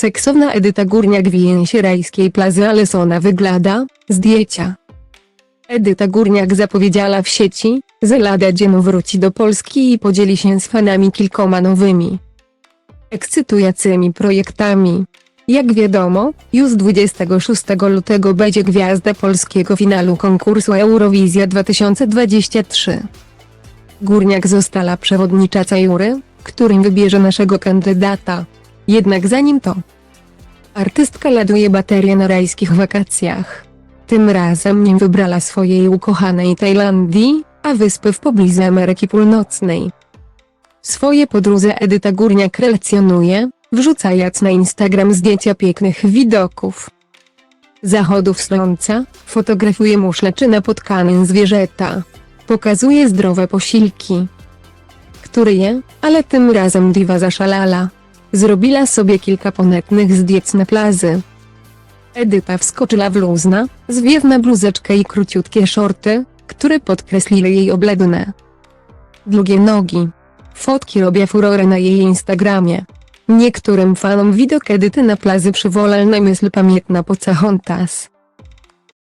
Seksowna Edyta Górniak się rajskiej plazy ale ona wygląda, zdjęcia. Edyta Górniak zapowiedziała w sieci, że lada dzień wróci do Polski i podzieli się z fanami kilkoma nowymi, ekscytującymi projektami. Jak wiadomo, już 26 lutego będzie gwiazda polskiego finalu konkursu Eurowizja 2023. Górniak została przewodnicząca jury, którym wybierze naszego kandydata. Jednak zanim to, artystka laduje baterię na rajskich wakacjach. Tym razem nie wybrała swojej ukochanej Tajlandii, a wyspy w pobliżu Ameryki Północnej. Swoje podróże Edyta Górniak relacjonuje, wrzucając na Instagram zdjęcia pięknych widoków. Zachodów słońca, fotografuje muszle czy napotkane zwierzęta. Pokazuje zdrowe posiłki, które je, ale tym razem diwa zaszalała. Zrobiła sobie kilka ponetnych zdjęć na plaży. Edyta wskoczyła w luzna, zwiewna bluzeczkę i króciutkie shorty, które podkreśliły jej obledne. Długie nogi. Fotki robię furorę na jej Instagramie. Niektórym fanom widok Edyty na plaży przywołał na myśl pamiętna Pocahontas.